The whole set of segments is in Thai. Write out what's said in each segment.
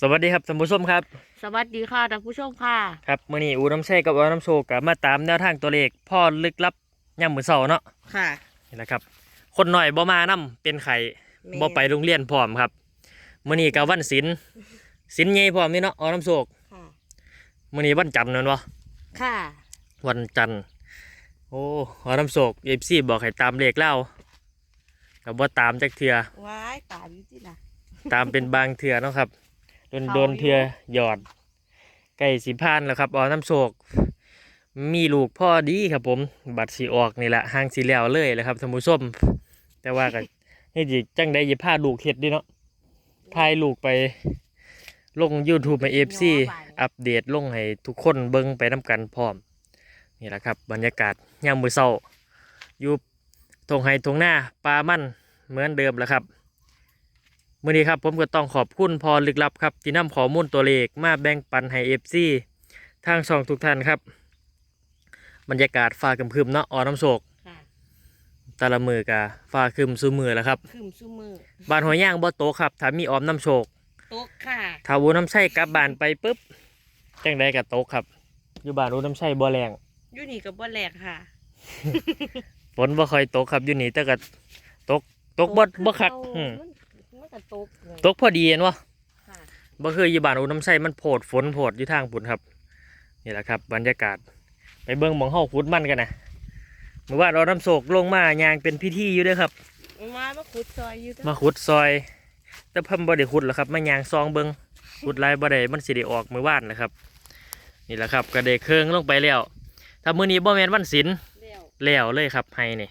สวัสดีครับท่านผู้ชมครับ สวัสดีค่ะท่านผู้ชมค่ะ ครับมื่อนี้อูน้ำชัยกับอูน้ำโชกกับมาตามแนวทางตัวเลขพ่อลึกลับย่ำมือเสาเนาะค่ะนี่แหละครับ คนหน่อยบ่มานํเป็นไข่บ่ไปโรงเรียนพร้อมครับมื่อนี้กับวันศิลศิลใหญ่พร้อมนี่เนาะอูน้ำโชกค่ะมื่อนี้วันจันทร์นั่นวะค่ะ วันจันทร์โอ้อูน้ำโชกเอฟซีบอกให้ตามเลขเล่ากับว่าตามจักเถื่อว้ายตาอยู่ที่ไหนตามเป็นบางเถื่อเนาะครับ โดนเขาโดนอยู่เถื่อหยอดใกล้สิพานแล้วครับอ๋อน้ำโศก มีลูกพ่อดีครับผม บัตรสีออกนี่แหละห่างสีแล้วเลยแหละครับท่านผู้ชมแต่ว่าก็นี่จิจังได้ยิพาลูกเฮ็ดดิเนาะพายลูกไปลง YouTube ใน FC อัปเดตลงให้ทุกคนเบิ่งไปน้ำกันพร้อม นี่แหละครับ บรรยากาศยามมือเช้าอยู่ทงไห้ทงหน้าปลามั่นเหมือนเดิมแล้วครับ มื่อนี้ครับผมก็ต้องขอบคุณพอลึกลับครับ ที่นำข้อมูลตัวเลขมาแบ่งปันให้เอฟซีทางช่องทุกท่านครับ บรรยากาศฟ้าครึมๆเนาะอ่อนน้ำโศกค่ะแตะละมือกะฟ้าครึมซูมือแล้วครับคืมซุมือบ้านหัวย่างบ่โตกครับถ้ามีออมน้ำโศกโต๊ะค่ะถ้าวูน้ำใช่กลับบ้านไปปุ๊บจังได้กับโตกครับ อยู่บ้านวูน้ำใช่บ่แรงอยู่นี่กับบ่แหลกค่ะ ฝนบ่ค่อยตกครับอยู่นี่แต่ก็ตกตกบ่บ่คักโต๊ะอืม มันมัน ก็โต๊ะเลยตกพอดีเห็นวะค่ะบ่คืออยู่บ้านอุน้ำใส่มันโผดฝนโผดอยู่ทางปุ่นครับ นี่แหละครับ บรรยากาศ ไปเบิ่งหมองเฮาขุดมันกันนะเมื่อวานเราน้ำโศกลงมายางเป็นพิธีอยู่เด้วยครับ มามาขุดซอยอยู่มาขุดซอย แต่เพิ่มบ่ได้ขุดหรอกครับมายางซองเบิ่งขุดหลายบ่ได้มันสิได้ออกมื้อวานนะครับ นี่แหละครับกระเดเครื่องลงไปแล้ว ถ้ามื้อนี้บ่แม่นวันศิลแล้วแล้วเลยครับให้นี่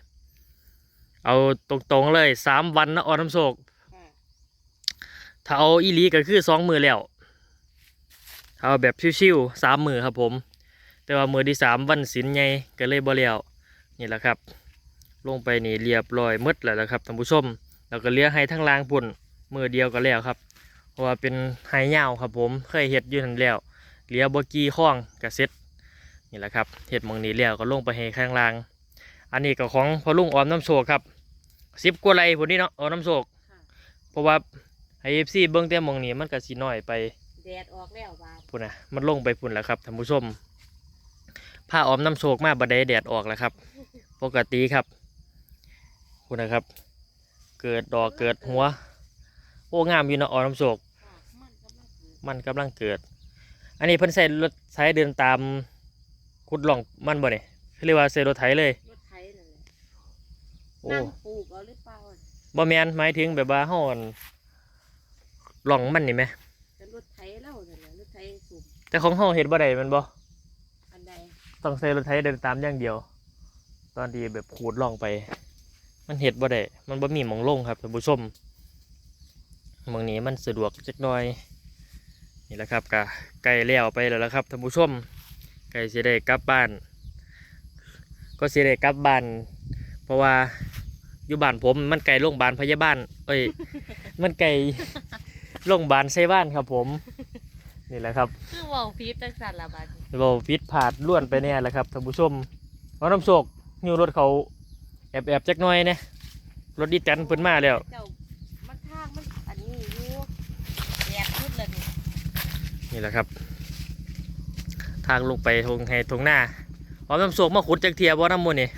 เอาตรงๆเลยสามวันนะออน้ำโศกค่ะ ถ้าเอาอีหลีก็คือสองมือแล้วถ้าเอาแบบชิวๆสามมือครับผม แต่ว่ามือที่สามวันศิลไงก็เลยบ่แล้วนี่แหละครับ ลงไปนี่เรียบร้อยหมืดแล้วละครับท่านผู้ชม แล้วก็เลี้ยให้ทั้งล่างปุ่นมือเดียวก็แล้วครับเพราะว่าเป็นไฮยาวครับผมเคยเห็ดอยู่ทันแล้วเลี้ยบกี้ข้องกระเซ็ตนี่แหละครับเห็ดหมองนี้แล้วก็ลงไปให้ข้างล่าง อันนี้ก็ของพอลุงออมน้ำโศกครับสิบกว่าไรพวกนี้เนาะออมน้ำโศกค่ะเพราะว่า ไอเอฟซีเบิ้งแต่หมองนี้มันก็สีน้อยไปแดดออกแล้วบาดพุ่นนะมันลงไปพุ่นแล้วครับท่านผู้ชมผ้าออมน้ำโศกมาบัดไดแดดออกแล้วครับ ปกติครับพุ่นนะครับ เกิดดอกเกิดหัว โอ้งามอยู่เนาะออมน้ำโศกค่ะมันก็มาขุดมันกำลังเกิด อันนี้เพิ่นใส่รถใช้เดินตามขุดหล่องมันบ่เนี่ยเรียกว่าใส่รถไถเลยรถไถนั่นแหละโอ้นั่งปลูกเอาหรือเปล่าบ่แมนหมายถึงแบบว่าเฮาอั่น หล่องมันนี่ไหมเป็นรถไถเล่านั่นแหละรถไถสูบแต่ของเฮาเฮ็ดบ่ได้แมันบ่อันใดต้องใส่รถไถเดินตามอย่างเดียว ตอนที่แบบขูดล่องไป มันเฮ็ดบ่ได้มันบ่มีหมองลงครับท่านผู้ชมหมองนี้มันสะดวกจักหน่อยนี่แหละครับก็ใกล้แล้วไปแล้วละครับท่านผู้ชมใกล้สิได้กลับบ้าน ก็สิได้กลับบ้าน เพราะว่าอยู่บ้านผมมันไกลโรงพยาบาลพยาบาลเอ้ย มันไกล โรงพยาบาลไซบ้านครับผม นี่แหละครับคือเว้าพีดจังซั่นล่ะบาดนี้เราพิษผาดล้วนไปเนี่ยแหละครับท่านผู้ชมเอาน้ำโศกนิวรถเขาแอบแอบๆจักหน่อยเนี่ยรถดีจันเพิ่นมาแล้ว เจ้ามันทางมันอันนี้อยู่แดดขึ้นแล้วนี่นี่แหละครับ ทางลงไปทงให้ทงหน้าเอาน้ำโศกมาขุดจากเทียบ่น้ำมูลนี่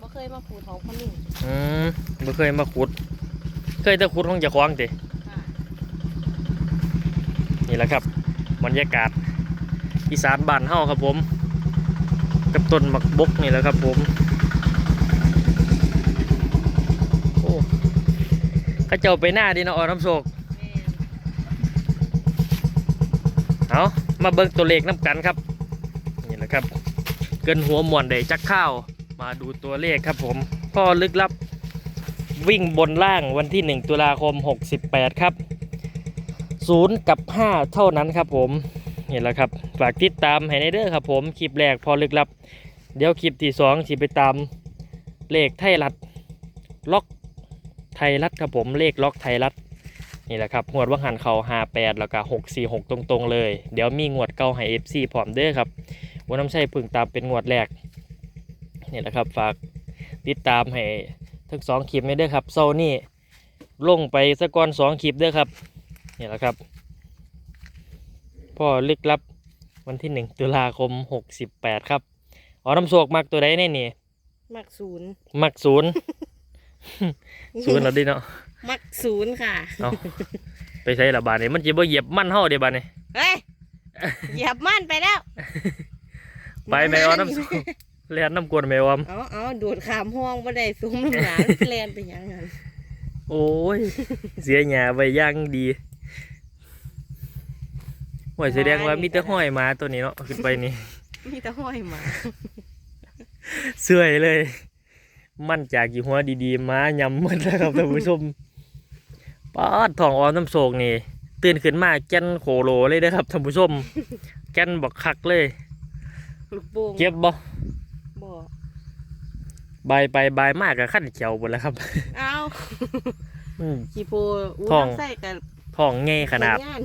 บ่เคยมาปูท้องพะลุงอืมไม่เคยมาขุด เคยแต่ขุดของเจะคว้าของติค่ะ นี่แหละครับบรรยากาศอีสานบ้านเฮาครับผม กับต้นหมักบกนี่แหละครับผมโอ้ข้าเจ้าไปหน้าดีเนาะเอน้ำโศกเอามาเบิ่งตัวเลขน้ำกันครับนี่แหละครับ เกินหัวหมวนได้จักข้าวมาดูตัวเลขครับผมพ่อลึกลับวิ่งบนล่างวันที่ 1 ตุลาคม 68 ครับ 0 กับ 5 เท่านั้นครับผมนี่แหละครับฝากติดตามให้ในเด้อครับผมคลิปแรกพอลึกลับ เดี๋ยวคลิปที่2สิไปตามเลขไทยรัฐล็อกไทยรัฐครับผมเลขล็อกไทยรัฐนี่แหละครับงวดว่างหันเขา58 แล้วก็646 ตรงๆเลย เดี๋ยวมีงวดเก่าให้ FC พร้อมเด้อครับวันน้ำใช่พึ่งตามเป็นงวดแรกนี่แหละครับฝากติดตามให้ทั้งสองคลิปไม่ได้อครับโซนี่ลงไปสะกอนสองคลิปเด้อครับ นี่แหละครับ พ่อลึกลับวันที่หนึ่งตุลาคมหกสิบแปดครับอ๋อน้ำโศกมักตัวใดแน่นี่ มักศูนย์มักศูนย์ ศูนย์แล้วดิเนาะมักศูนย์ค่ะเอาไปใช้ละบาทนี่มันจะบ่เหยียบมันเฮาเด้บาทนี่เฮ้ยเหยียบมันไปแล้วไปแม่ออน้ำโศกเลียนน้ำกวนแม่ออมเอาเอาโดดขามห้องบ่ได้ซุ้มน้ำหลานแลนไปหยังไงโอ้ย เสียหยาไปย่างดี ห่วยแสดงว่ามีแต่ห้อยมาตัวนี้เนาะขึ้นไปนี่ มีแต่ห้อยหมาเสื่อยเลย มั่นจากกี่หัวดีๆมายำหมดแล้วครับท่านผู้ชมป้าดทองออมน้ำโศกนี่ตื่นขึ้นมาแก่นโคโลเลยนะครับท่านผู้ชม แก่นบักคักเลยลูกโป่งเก็บบ่บ่บายไปบายมากกับขั้นเขียวหมดแล้วครับเอาอืมขี้โพอู้ท้องน้ำใส่กับทองแง่ขนาดย่า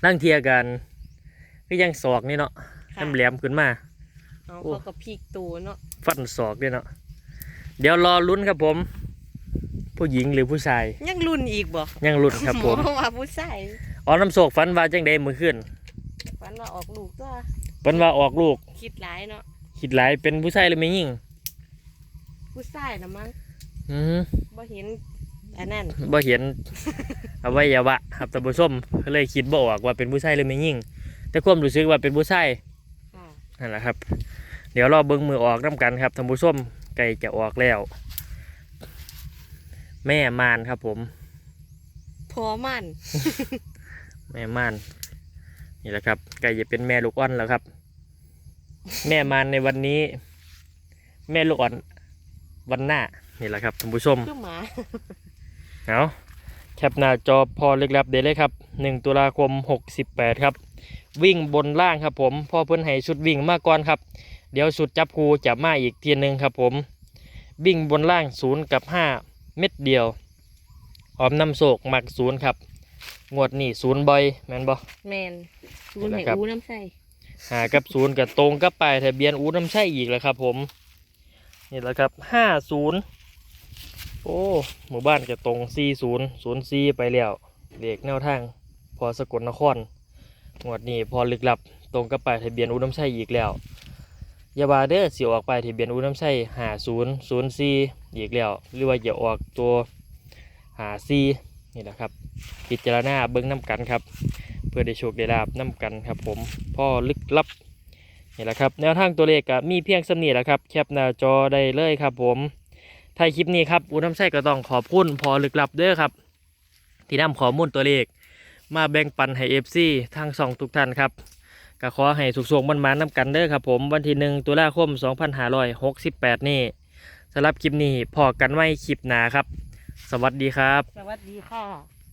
นนั่งเทียกันก็ยังศอกนี่เนาะค่ะ น้ำแหลมขึ้นมา เอาโอ้ เขาก็พลิกตัวเนาะฟันศอกด้วยเนาะเดี๋ยวรอลุ้นครับผม ผู้หญิงหรือผู้ชาย ยังรุ่นอีกบ่ยังลุ้นครับผมหอว่าผู้ชายอ๋อน้ำโศกฟันว่าจังใดมือขึ้นฝันว่าออกลูกตัวเพิ่นว่าออกลูกคิดหลายเนาะคิดหลายเป็นผู้ชายหรือไม่ยิ่งผู้ชายนะมั้งอืมบ่เห็น อันนั้น บ่เห็นอวัยวะครับท่านผู้ชมก็เลยคิดบ่ออกว่าเป็นผู้ชายหรือไม่ยิ่ง แต่ความรู้สึกว่าเป็นผู้ชายค่ะ นั่นแหละครับ เดี๋ยวรอเบิ่งมือออกน้กันครับท่านผู้ชมใกล้จะออกแล้ว แม่มานครับผม พอมันแม่ม่านนี่แหละครับใกล้จะเป็นแม่ลูกอ่อนแล้วครับ แม่มานในวันนี้ แม่ลูกอ่อนวันหน้านี่แหละครับท่านผู้ชม คือหมา เอาแคปหน้าจอพอลึกลับเดเลยครับ 1 ตุลาคม 68 ครับ วิ่งบนล่างครับผมพ่อเพิ่นให้ชุดวิ่งมาก่อนครับ เดี๋ยวชุดจับคูจะมาอีกทีหนึ่งครับผม วิ่งบนล่าง 0 กับ 5 เม็ดเดียว ออมน้ำโศกหมักศูนย์ครับงวดนี่ศูนย์บ่อยแม่นบ่แมนศูนย์นี่ให้แหละครับอู้น้ำใส่หากับศูนย์กับตรงกับปลายทะเบียนอูน้ำใช่อีกแล้วครับผม นี่แหละครับห้าศูนย์ โอ้หมู่บ้านจะตรงสี่ศูนย์ศูนย์ซีไปแล้วเด็กแนวทาง พอสกลนครงวดนี้พอลึกลับตรงกับปลายทะเบียนอูน้ำใช่อีกแล้วยาบาเด้อสิออกปลายทะเบียนอูน้ำใช่หาศูนย์ศูนย์ซีอีกแล้วหรือว่าจะออกตัวหาซีนี่แหละครับ พิจารณาเบิ้งน้ำกันครับ เพื่อได้โชคได้ลาบน้ำกันครับผมพ่อลึกลับนี่แหละครับแนวทางตัวเลขก็มีเพียงสำนีแหละครับ แคปหน้าจอได้เลยครับผม ท้ายคลิปนี้ครับอูน้ำใช่ก็ต้องขอบคุณพอลึกลับเด้อครับ ที่นำข้อมูลตัวเลข มาแบ่งปันให้เอฟซีทางสองทุกท่านครับก็ขอให้สุขสวงมันมาน้ำกันเด้อครับผมวันที่หนึ่งตุลาคม 2568 นี่สำหรับคลิปนี้พอกันไว้คลิปหนาครับ สวัสดีครับ สวัสดีค่ะ